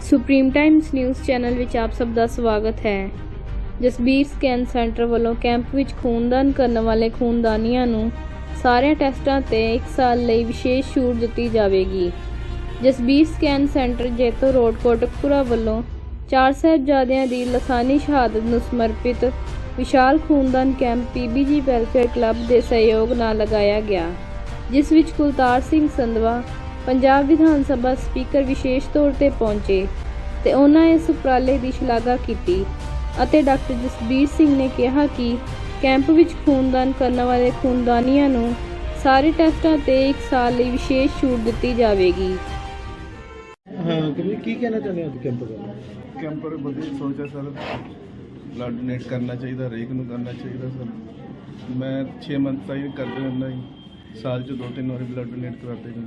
Supreme Times news channel ਵਿੱਚ ਆਪ ਸਭ ਦਾ ਸਵਾਗਤ ਹੈ। ਜਸਬੀਰ ਸਕੈਨ ਸੈਂਟਰ ਵੱਲੋਂ ਕੈਂਪ ਵਿੱਚ ਖੂਨਦਾਨ ਕਰਨ ਵਾਲੇ ਖੂਨਦਾਨੀਆਂ ਨੂੰ ਸਾਰੇ ਟੈਸਟਾਂ ਤੇ 1 ਸਾਲ ਲਈ ਵਿਸ਼ੇਸ਼ ਛੂਟ ਦਿੱਤੀ ਜਾਵੇਗੀ। Jasbir scan centre Jaito road, Kotkapura ਵੱਲੋਂ ਚਾਰ ਸਾਹਿਬਜ਼ਾਦਿਆਂ ਦੀ ਲਸਾਨੀ ਸ਼ਹਾਦਤ ਨੂੰ ਸਮਰਪਿਤ ਵਿਸ਼ਾਲ ਖੂਨਦਾਨ ਕੈਂਪ ਪੀਬੀਜੀ ਵੈਲਫੇਅਰ ਕਲੱਬ ਦੇ ਸਹਿਯੋਗ ਨਾਲ ਲਗਾਇਆ ਗਿਆ। ਜਿਸ ਵਿੱਚ ਕੁਲਤਾਰ ਸਿੰਘ ਸੰਧਵਾ ਪੰਜਾਬ ਵਿਧਾਨ ਸਭਾ ਸਪੀਕਰ ਵਿਸ਼ੇਸ਼ ਤੌਰ ਤੇ ਪਹੁੰਚੇ ਤੇ ਉਹਨਾਂ ਇਸ ਉਪਰਾਲੇ ਦੀ ਸ਼ਲਾਘਾ ਕੀਤੀ ਅਤੇ ਡਾਕਟਰ ਜਸਬੀਰ ਸਿੰਘ ਨੇ ਕਿਹਾ ਕਿ ਕੈਂਪ ਵਿੱਚ ਖੂਨਦਾਨ ਕਰਨ ਵਾਲੇ ਖੂਨਦਾਨੀਆਂ ਨੂੰ ਸਾਰੇ ਟੈਸਟਾਂ ਤੇ 1 ਸਾਲ ਲਈ ਵਿਸ਼ੇਸ਼ ਛੂਟ ਦਿੱਤੀ ਜਾਵੇਗੀ। ਹਾਂ ਕਿ ਕੀ ਕਹਿਣਾ ਚਾਹੁੰਦੇ ਹੋ ਅੱਜ ਕੈਂਪ ਬਾਰੇ? ਕੈਂਪਰ ਵਧੀਆ ਸੋਚ ਹੈ ਸਰ। ਬਲੱਡ ਡੋਨੇਟ ਕਰਨਾ ਚਾਹੀਦਾ ਹਰੇਕ ਨੂੰ ਕਰਨਾ ਚਾਹੀਦਾ ਸਰ। ਮੈਂ 6 ਮੰਥ ਤੋਂ ਹੀ ਕਰਦੇ ਹੁੰਦਾ ਜੀ। ਸਾਲ 'ਚ ਦੋ ਤਿੰਨ ਵਾਰੀ ਬਲੱਡ ਡੋਨੇਟ ਕਰਾਤੇ ਜੀ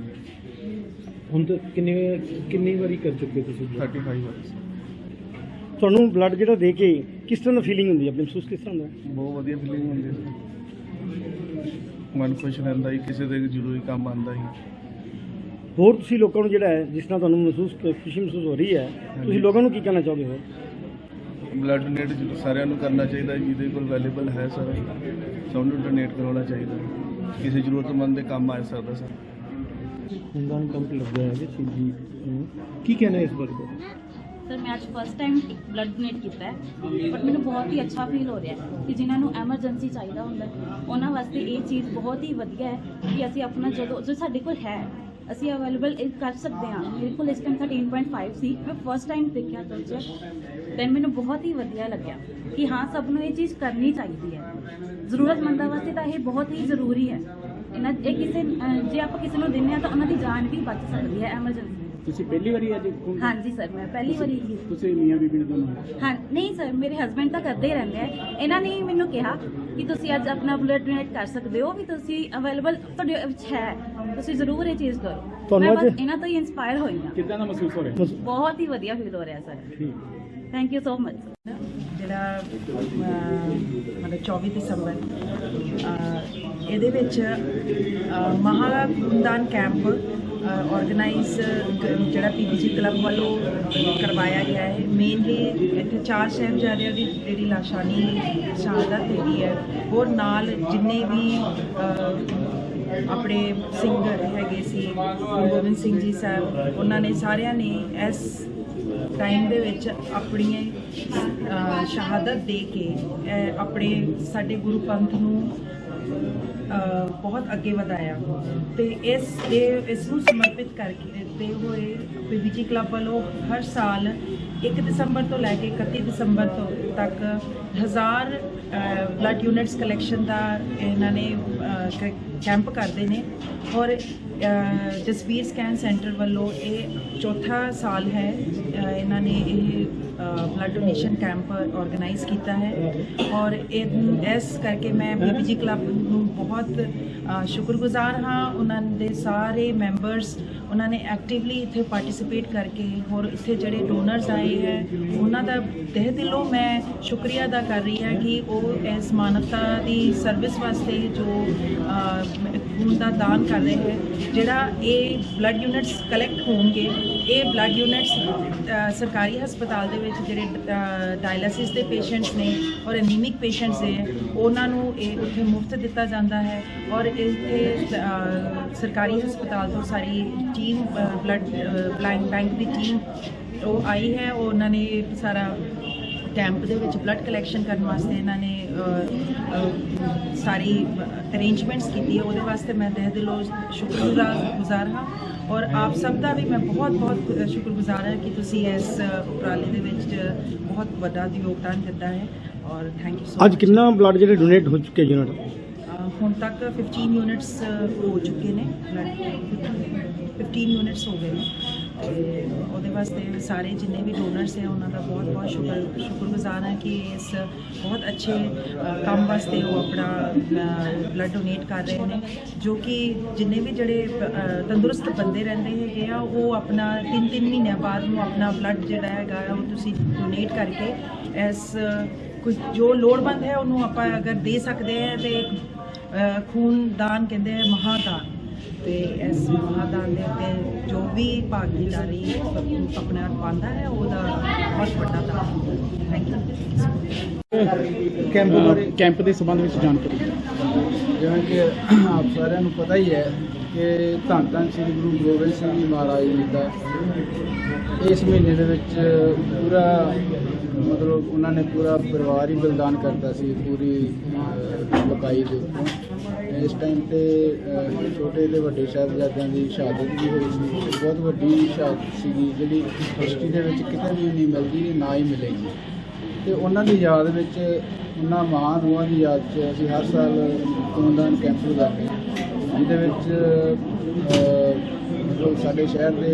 ਹੁਣ ਤੱਕ ਕਿੰਨੀ ਕਿੰਨੀ ਵਾਰੀ ਕਰ ਚੁੱਕੇ ਤੁਸੀਂ blood? 35 ਵਾਰੀ। ਤੁਹਾਨੂੰ ਬਲੱਡ ਜਿਹੜਾ ਦੇ ਕੇ ਕਿਸ ਤਰ੍ਹਾਂ ਦਾ ਫੀਲਿੰਗ ਹੁੰਦੀ ਹੈ ਆਪਣੇ ਮਹਿਸੂਸ ਕਿਸ ਤਰ੍ਹਾਂ ਹੁੰਦਾ ਬਹੁਤ ਵਧੀਆ ਫੀਲਿੰਗ ਹੁੰਦੀ ਹੈ ਮਨ ਖੁਸ਼ ਰਹਿੰਦਾ ਜੀ ਕਿਸੇ ਦੇ ਜ਼ਰੂਰੀ ਕੰਮ ਆਉਂਦਾ ਜੀ। ਹੋਰ ਤੁਸੀਂ ਲੋਕਾਂ ਨੂੰ ਜਿਹੜਾ ਹੈ ਜਿਸ ਤਰ੍ਹਾਂ ਤੁਹਾਨੂੰ ਮਹਿਸੂਸ ਖੁਸ਼ੀ ਮਹਿਸੂਸ ਹੋ ਰਹੀ ਹੈ ਤੁਸੀਂ ਲੋਕਾਂ ਨੂੰ ਕੀ ਕਹਿਣਾ ਚਾਹੋਗੇ ਹੋਰ? ਬਲੱਡ ਡੋਨੇਟ ਸਾਰਿਆਂ ਨੂੰ ਕਰਨਾ ਚਾਹੀਦਾ ਜਿਹਦੇ ਕੋਲ ਅਵੇਲੇਬਲ ਹੈ ਸਰ। ਸਭ ਨੂੰ ਡੋਨੇਟ ਕਰਾਉਣਾ ਚਾਹੀਦਾ। ਕਿਸੇ ਜ਼ਰੂਰਤਮੰਦ ਦੇ ਕੰਮ ਆ ਸਕਦਾ ਸਰ। ਖੂਨਦਾਨ ਕੈਂਪ ਲੱਗਿਆ ਹੈ ਜੀ ਜੀ ਕੀ ਕਹਿਣਾ ਇਸ ਬਾਰੇ? ਸਰ ਮੈਂ ਅੱਜ ਫਸਟ ਟਾਈਮ ਬਲੱਡ ਡੋਨੇਟ ਕੀਤਾ ਹੈ ਬਟ ਮੈਨੂੰ ਬਹੁਤ ਹੀ ਅੱਛਾ ਫੀਲ ਹੋ ਰਿਹਾ ਹੈ ਕਿ ਜਿਨ੍ਹਾਂ ਨੂੰ ਐਮਰਜੈਂਸੀ ਚਾਹੀਦਾ ਹੁੰਦਾ ਹੈ, ਉਹਨਾਂ ਵਾਸਤੇ ਇਹ ਚੀਜ਼ ਬਹੁਤ ਹੀ ਵਧੀਆ ਹੈ ਕਿ ਅਸੀਂ ਆਪਣਾ ਜਦੋਂ ਜੋ ਸਾਡੇ ਕੋਲ ਹੈ ਅਸੀਂ ਅਵੇਲੇਬਲ ਕਰ ਸਕਦੇ ਹਾਂ। ਮੇਰੇ ਕੋਲ ਇਸ ਟਾਈਮ 13.5 ਸੀ। ਮੈਂ ਫਸਟ ਟਾਈਮ ਦੇਖਿਆ ਕਲਚਰ ਦੈਨ ਮੈਨੂੰ ਬਹੁਤ ਹੀ ਵਧੀਆ ਲੱਗਿਆ ਕਿ ਹਾਂ ਸਭ ਨੂੰ ਇਹ ਚੀਜ਼ ਕਰਨੀ ਚਾਹੀਦੀ ਹੈ। ਜ਼ਰੂਰਤਮੰਦਾਂ ਵਾਸਤੇ ਤਾਂ ਇਹ ਬਹੁਤ ਹੀ ਜ਼ਰੂਰੀ ਹੈ। ਇਹਨਾਂ ਇਹ ਕਿਸੇ ਜੇ ਆਪਾਂ ਕਿਸੇ ਨੂੰ ਦਿੰਦੇ ਹਾਂ ਤਾਂ ਉਹਨਾਂ ਦੀ ਜਾਨ ਵੀ ਬਚ ਸਕਦੀ ਹੈ ਐਮਰਜੈਂਸੀ ਤੁਸੀਂ ਪਹਿਲੀ ਵਾਰੀ ਅੱਜ ਹਾਂਜੀ ਸਰ ਮੈਂ ਪਹਿਲੀ ਵਾਰੀ ਹੀ। ਤੁਸੀਂ ਮੀਆਂ ਬੀਬੀ ਨੇ ਦੋਨੋਂ ਹਾਂ ਨਹੀਂ ਸਰ ਮੇਰੇ ਹਸਬੰਡ ਤਾਂ ਕਰਦੇ ਹੀ ਰਹਿੰਦੇ ਆ। ਇਹਨਾਂ ਨੇ ਮੈਨੂੰ ਕਿਹਾ ਕਿ ਤੁਸੀਂ ਅੱਜ ਆਪਣਾ ਬਲੱਡ ਡੋਨੇਟ ਕਰ ਸਕਦੇ ਹੋ ਵੀ ਤੁਸੀਂ ਅਵੇਲੇਬਲ ਤੁਹਾਡੇ ਵਿੱਚ ਹੈ। ਤੁਸੀਂ ਜ਼ਰੂਰ ਇਹ ਚੀਜ਼ ਕਰੋ। ਤੁਹਾਨੂੰ ਮੈਂ ਬਸ ਅੱਜ- ਇਹਨਾਂ ਤੋਂ ਹੀ ਇਨਸਪਾਇਰ ਹੋਈ ਹਾਂ। ਕਿੱਦਾਂ ਦਾ ਮਹਿਸੂਸ ਹੋ ਰਿਹਾ? ਬਹੁਤ ਹੀ ਵਧੀਆ ਫੀਲ ਹੋ ਰਿਹਾ ਸਰ ਠੀਕ। ਥੈਂਕ ਯੂ ਸੋ ਮਚ ਜਿਹੜਾ ਮਤਲਬ 24 ਦਸੰਬਰ ਇਹਦੇ ਵਿੱਚ ਅਹ, ਮਹਾ ਖੂਨਦਾਨ ਕੈਂਪ ਆਰਗੇਨਾਈਜ਼ ਜਿਹੜਾ ਪੀਬੀਜੀ ਕਲੱਬ ਵੱਲੋਂ ਕਰਵਾਇਆ ਗਿਆ ਹੈ। ਮੇਨਲੀ ਇੱਥੇ ਚਾਰ ਸਾਹਿਬਜ਼ਾਦਿਆਂ ਦੀ ਜਿਹੜੀ ਲਾਸ਼ਾਨੀ ਸ਼ਹਾਦਤ ਹੋਈ ਹੈ। ਹੋਰ ਨਾਲ ਜਿੰਨੇ ਵੀ ਆਪਣੇ ਸਿੰਗਰ ਹੈਗੇ ਸੀ ਗੁਰੂ ਗੋਬਿੰਦ ਸਿੰਘ ਜੀ ਸਾਹਿਬ ਉਹਨਾਂ ਨੇ ਸਾਰਿਆਂ ਨੇ ਇਸ ਟਾਈਮ ਦੇ ਵਿੱਚ ਆਪਣੀ ਸ਼ਹਾਦਤ ਦੇ ਕੇ ਆਪਣੇ ਸਾਡੇ ਗੁਰੂ ਪੰਥ ਨੂੰ ਬਹੁਤ ਅੱਗੇ ਵਧਾਇਆ। ਤੇ ਇਸ, ਇਹ, ਇਸ ਨੂੰ ਸਮਰਪਿਤ ਕਰਕੇ ਤੇ ਹੋਏ ਪੀਬੀਜੀ ਕਲੱਬ ਵੱਲੋਂ ਹਰ ਸਾਲ 1 ਦਸੰਬਰ ਤੋਂ ਲੈ ਕੇ 31 ਦਸੰਬਰ ਤੋਂ ਤੱਕ ਹਜ਼ਾਰ ਬਲੱਡ ਯੂਨਿਟਸ ਕਲੈਕਸ਼ਨ ਦਾ ਇਹਨਾਂ ਨੇ ਕੈਂਪ ਕਰਦੇ ਨੇ। ਔਰ ਜਸਵੀਰ ਸਕੈਨ ਸੈਂਟਰ ਵੱਲੋਂ ਇਹ ਚੌਥਾ ਸਾਲ ਹੈ। ਇਹਨਾਂ ਨੇ ਇਹ ਬਲੱਡ ਡੋਨੇਸ਼ਨ ਕੈਂਪ ਆਰਗੇਨਾਈਜ਼ ਕੀਤਾ ਹੈ। ਔਰ ਇਸ ਕਰਕੇ ਮੈਂ ਬੀਬੀਜੀ ਕਲੱਬ ਨੂੰ ਬਹੁਤ ਸ਼ੁਕਰਗੁਜ਼ਾਰ ਹਾਂ। ਉਹਨਾਂ ਦੇ ਸਾਰੇ ਮੈਂਬਰਸ ਉਹਨਾਂ ਨੇ ਐਕਟਿਵਲੀ ਇੱਥੇ ਪਾਰਟਿਸਿਪੇਟ ਕਰਕੇ ਹੋਰ ਇੱਥੇ ਜਿਹੜੇ ਡੋਨਰਸ ਆਏ ਹੈ ਉਹਨਾਂ ਦਾ ਤਹਿ ਦਿਲੋਂ ਮੈਂ ਸ਼ੁਕਰੀਆ ਅਦਾ ਕਰ ਰਹੀ ਹਾਂ ਕਿ ਉਹ ਇਸ ਮਾਨਵਤਾ ਦੀ ਸਰਵਿਸ ਵਾਸਤੇ ਜੋ ਅਹ, ਖੂਨ ਦਾ ਦਾਨ ਕਰ ਰਹੇ ਹੈ ਜਿਹੜਾ ਇਹ ਬਲੱਡ ਯੂਨਿਟਸ ਕਲੈਕਟ ਹੋਣਗੇ ਇਹ ਬਲੱਡ ਯੂਨਿਟਸ ਸਰਕਾਰੀ ਹਸਪਤਾਲ ਦੇ ਵਿੱਚ ਜਿਹੜੇ ਡਾਇਲਿਸਿਸ ਦੇ ਪੇਸ਼ੈਂਟਸ ਨੇ ਔਰ ਐਨੀਮਿਕ ਪੇਸ਼ੈਂਟਸ ਨੇ ਉਹਨਾਂ ਨੂੰ ਇਹ ਉੱਥੇ ਮੁਫਤ ਦਿੱਤਾ ਜਾਂਦਾ ਹੈ ਔਰ ਇੱਥੇ ਸਰਕਾਰੀ ਹਸਪਤਾਲ ਤੋਂ ਸਾਰੀ ਟੀਮ ਬਲੱਡ ਬਲੈਂਕ ਬੈਂਕ ਦੀ ਟੀਮ ਉਹ ਆਈ ਹੈ। ਉਹ ਉਹਨਾਂ ਨੇ ਸਾਰਾ ਕੈਂਪ ਦੇ ਵਿੱਚ ਬਲੱਡ ਕਲੈਕਸ਼ਨ ਕਰਨ ਵਾਸਤੇ ਇਹਨਾਂ ਨੇ ਸਾਰੀ ਅਰੇਂਜਮੈਂਟਸ ਕੀਤੀ। ਹੈ ਉਹਦੇ ਵਾਸਤੇ ਮੈਂ ਤਹਿ ਦਿਲੋਂ ਸ਼ੁਕਰਗੁਜ਼ਾਰ ਗੁਜ਼ਾਰ ਹਾਂ। ਔਰ ਆਪ ਸਭ ਦਾ ਵੀ ਮੈਂ ਬਹੁਤ ਬਹੁਤ ਸ਼ੁਕਰਗੁਜ਼ਾਰ ਹਾਂ ਕਿ ਤੁਸੀਂ ਇਸ ਉਪਰਾਲੇ ਦੇ ਵਿੱਚ ਬਹੁਤ ਵੱਡਾ ਯੋਗਦਾਨ ਦਿੱਤਾ ਹੈ। ਔਰ ਥੈਂਕ ਯੂ ਸੋ ਅੱਜ ਕਿੰਨਾ ਬਲੱਡ ਜਿਹੜੇ ਡੋਨੇਟ ਹੋ ਚੁੱਕੇ ਯੂਨਿਟ ਹੁਣ ਤੱਕ 15 ਯੂਨਿਟਸ ਹੋ ਚੁੱਕੇ ਨੇ। Blood 15 ਯੂਨਿਟਸ ਹੋ ਗਏ ਨੇ। ਤੇ ਉਹਦੇ ਵਾਸਤੇ ਸਾਰੇ ਜਿੰਨੇ ਵੀ ਡੋਨਰਸ ਹੈ, ਉਹਨਾਂ ਦਾ ਬਹੁਤ ਬਹੁਤ ਸ਼ੁਕਰ ਸ਼ੁਕਰਗੁਜ਼ਾਰ ਹਾਂ ਕਿ ਇਸ ਬਹੁਤ ਅੱਛੇ ਕੰਮ ਵਾਸਤੇ ਉਹ ਆਪਣਾ ਬਲੱਡ ਡੋਨੇਟ ਕਰ ਰਹੇ ਨੇ। ਜੋ ਕਿ ਜਿੰਨੇ ਵੀ ਜਿਹੜੇ ਤੰਦਰੁਸਤ ਬੰਦੇ ਰਹਿੰਦੇ ਹੈਗੇ ਆ, ਉਹ ਆਪਣਾ 3-3 ਮਹੀਨਿਆਂ ਬਾਅਦ ਨੂੰ ਆਪਣਾ ਬਲੱਡ ਜਿਹੜਾ ਹੈਗਾ, ਉਹ ਤੁਸੀਂ ਡੋਨੇਟ ਕਰਕੇ ਇਸ, ਕੁਝ ਜੋ ਲੋੜਵੰਦ ਹੈ, ਉਹਨੂੰ ਆਪਾਂ ਅਗਰ ਦੇ ਸਕਦੇ ਹਾਂ ਤੇ ਇੱਕ ਖੂਨ ਦਾਨ ਕਹਿੰਦੇ ਆ, ਮਹਾਦਾਨ। ਤੇ ਇਸ ਮਹਾਦਾਨ ਦੇ ਉੱਤੇ ਜੋ ਵੀ ਭਾਗੀਦਾਰੀ ਆਪਣੇ ਆਪ ਪਾਉਂਦਾ ਹੈ ਉਹਦਾ ਬਹੁਤ ਵੱਡਾ ਦਾਨ ਹੁੰਦਾ ਹੈ। ਥੈਂਕ ਯੂ ਕੈਂਪ ਬਾਰੇ ਕੈਂਪ ਦੇ ਸੰਬੰਧ ਵਿੱਚ ਜਾਣਕਾਰੀ ਜਿਵੇਂ ਕਿ ਆਪ ਸਾਰਿਆਂ ਨੂੰ ਪਤਾ ਹੀ ਹੈ ਕਿ ਧੰਨ ਧੰਨ ਸ੍ਰੀ ਗੁਰੂ ਗੋਬਿੰਦ ਸਿੰਘ ਜੀ ਮਹਾਰਾਜ ਜੀ ਦਾ ਇਸ ਮਹੀਨੇ ਦੇ ਵਿੱਚ ਪੂਰਾ ਮਤਲਬ ਉਹਨਾਂ ਨੇ ਪੂਰਾ ਪਰਿਵਾਰ ਹੀ ਬਲਿਦਾਨ ਕਰਤਾ ਸੀ ਪੂਰੀ ਅਹ, ਦੇ ਉੱਪਰ। ਇਸ ਟਾਈਮ ਤੇ ਛੋਟੇ ਤੇ ਵੱਡੇ ਸਾਹਿਬਜ਼ਾਦਿਆਂ ਦੀ ਸ਼ਹਾਦਤ ਵੀ ਹੋਈ ਸੀ। ਬਹੁਤ ਵੱਡੀ ਸ਼ਹਾਦਤ ਸੀਗੀ ਜਿਹੜੀ ਹਿਸਟਰੀ ਦੇ ਵਿੱਚ ਕਿਤੇ ਵੀ ਨਹੀਂ ਮਿਲਦੀ ਨਾ ਹੀ ਮਿਲੇਗੀ। ਤੇ ਉਹਨਾਂ ਦੀ ਯਾਦ ਵਿੱਚ ਉਹਨਾਂ ਮਹਾਨ ਰੂਹਾਂ ਦੀ ਯਾਦ 'ਚ ਅਸੀਂ ਹਰ ਸਾਲ ਖੂਨਦਾਨ ਕੈਂਪ ਲਗਾਉਂਦੇ ਹਾਂ। ਜਿਹਦੇ ਵਿੱਚ ਸਾਡੇ ਸ਼ਹਿਰ ਦੇ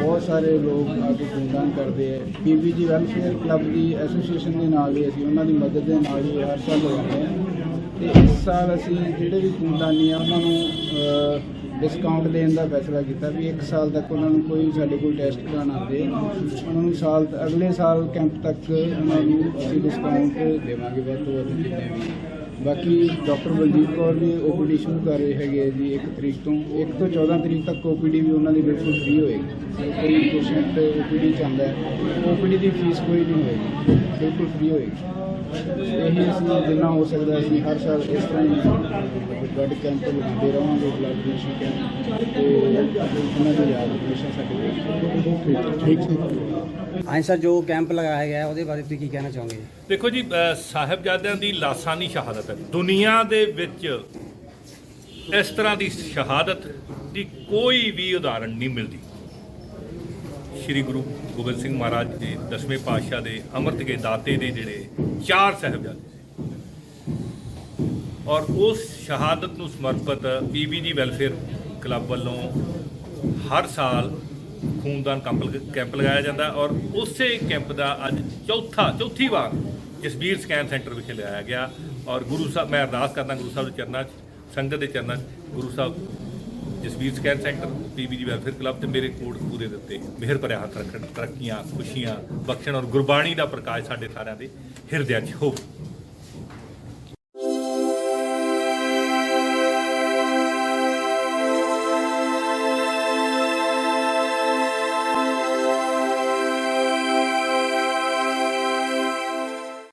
ਬਹੁਤ ਸਾਰੇ ਲੋਕ ਆ ਕੇ ਖੂਨਦਾਨ ਕਰਦੇ ਹੈ ਪੀਬੀਜੀ ਵੈਲਫੇਅਰ ਕਲੱਬ ਦੀ ਐਸੋਸੀਏਸ਼ਨ ਦੇ ਨਾਲ ਵੀ ਅਸੀਂ ਉਹਨਾਂ ਦੀ ਮਦਦ ਦੇ ਨਾਲ ਹੀ ਹਰ ਸਾਲ ਲਗਾਉਂਦੇ ਹਾਂ। ਤੇ ਇਸ ਸਾਲ ਅਸੀਂ ਜਿਹੜੇ ਵੀ ਖੂਨਦਾਨੀ ਆ, ਉਹਨਾਂ ਨੂੰ ਡਿਸਕਾਊਂਟ ਦੇਣ ਦਾ ਫੈਸਲਾ ਕੀਤਾ ਵੀ ਇੱਕ ਸਾਲ ਤੱਕ ਉਹਨਾਂ ਨੂੰ ਕੋਈ ਸਾਡੇ ਕੋਲ ਟੈਸਟ ਕਰਾਉਣ ਆਉਂਦੇ। ਉਹਨਾਂ ਨੂੰ ਸਾਲ, ਅਗਲੇ ਸਾਲ ਕੈਂਪ ਤੱਕ ਉਹਨਾਂ ਨੂੰ ਅਸੀਂ ਡਿਸਕਾਊਂਟ ਦੇਵਾਂਗੇ ਵੱਧ ਤੋਂ ਵੱਧ ਜਿੰਨੇ ਵੀ ਬਾਕੀ ਡਾਕਟਰ ਬਲਜੀਤ ਕੌਰ ਵੀ ਓਪੀਡੀ ਸ਼ੁਰੂ ਕਰ ਰਹੇ ਹੈਗੇ ਆ ਜੀ 1 ਤਰੀਕ ਤੋਂ। 1 ਤੋਂ 14 ਤਰੀਕ ਤੱਕ ਓਪੀਡੀ ਵੀ ਉਹਨਾਂ ਦੀ ਬਿਲਕੁਲ ਫ੍ਰੀ ਹੋਏਗੀ। ਕੋਈ ਪੇਸ਼ੈਂਟ ਓਪੀਡੀ ਚਾਹੁੰਦਾ ਹੈ ਓਪੀਡੀ ਦੀ ਫੀਸ ਕੋਈ ਨਹੀਂ ਹੋਏਗੀ। ਬਿਲਕੁਲ ਫ੍ਰੀ ਹੋਏਗੀ। ਇਹੀ ਅਸੀਂ ਜਿੰਨਾ ਹੋ ਸਕਦਾ ਅਸੀਂ ਹਰ ਸਾਲ ਇਸ ਤਰ੍ਹਾਂ ਹੀ ਬਲੱਡ ਕੈਂਪ ਲਗਾਉਂਦੇ ਰਹਾਂਗੇ ਬਲੱਡ ਡੋਨੇਸ਼ਨ ਕੈਂਪ ਤੇ ਉਹਨਾਂ ਦੀ ਯਾਦ ਹਮੇਸ਼ਾ ਸਾਡੇ ਕੋਲ ਠੀਕ ਠੀਕ ਹਾਂਜੀ ਸਰ ਜੋ ਕੈਂਪ ਲਗਾਇਆ ਗਿਆ ਹੈ, ਉਹਦੇ ਬਾਰੇ ਤੁਸੀਂ ਕੀ ਕਹਿਣਾ ਚਾਹੋਗੇ? ਦੇਖੋ ਜੀ ਸਾਹਿਬਜ਼ਾਦਿਆਂ ਦੀ ਲਾਸਾਨੀ ਸ਼ਹਾਦਤ ਹੈ ਦੁਨੀਆ ਦੇ ਵਿੱਚ ਇਸ ਤਰ੍ਹਾਂ ਦੀ ਸ਼ਹਾਦਤ ਦੀ ਕੋਈ ਵੀ ਉਦਾਹਰਣ ਨਹੀਂ ਮਿਲਦੀ। ਸ੍ਰੀ ਗੁਰੂ ਗੋਬਿੰਦ ਸਿੰਘ ਮਹਾਰਾਜ ਦੇ ਦਸਵੇਂ ਪਾਤਸ਼ਾਹ ਦੇ ਅੰਮ੍ਰਿਤ ਕੇ ਦਾਤੇ ਦੇ ਜਿਹੜੇ ਚਾਰ ਸਾਹਿਬਜ਼ਾਦੇ ਔਰ ਉਸ ਸ਼ਹਾਦਤ ਨੂੰ ਸਮਰਪਿਤ ਪੀਬੀਜੀ ਵੈਲਫੇਅਰ ਕਲੱਬ ਵੱਲੋਂ ਹਰ ਸਾਲ ਖੂਨਦਾਨ ਕੈਂਪ ਲਗ- ਕੈਂਪ ਲਗਾਇਆ ਜਾਂਦਾ ਔਰ ਉਸੇ ਕੈਂਪ ਦਾ ਅੱਜ ਚੌਥਾ, ਚੌਥੀ ਵਾਰ ਜਸਬੀਰ ਸਕੈਨ ਸੈਂਟਰ ਵਿਖੇ ਲਗਾਇਆ ਗਿਆ ਔਰ ਗੁਰੂ ਸਾਹਿਬ ਮੈਂ ਅਰਦਾਸ ਕਰਦਾ ਗੁਰੂ ਸਾਹਿਬ ਦੇ ਚਰਨਾਂ 'ਚ, ਸੰਗਤ ਦੇ ਚਰਨਾਂ 'ਚ Guru Sahib Jasbir scan centre PBG welfare club ਤੇ ਮੇਰੇ ਕੋਟ ਪੂਰੇ ਦੇ ਉੱਤੇ ਮਿਹਰ ਭਰਿਆ ਹੱਥ ਰੱਖਣ, ਤਰੱਕੀਆਂ, ਖੁਸ਼ੀਆਂ, ਬਖਸ਼ਣ ਔਰ ਗੁਰਬਾਣੀ ਦਾ ਪ੍ਰਕਾਸ਼ ਸਾਡੇ ਸਾਰਿਆਂ ਦੇ ਹਿਰਦਿਆਂ 'ਚ ਹੋਵੇ।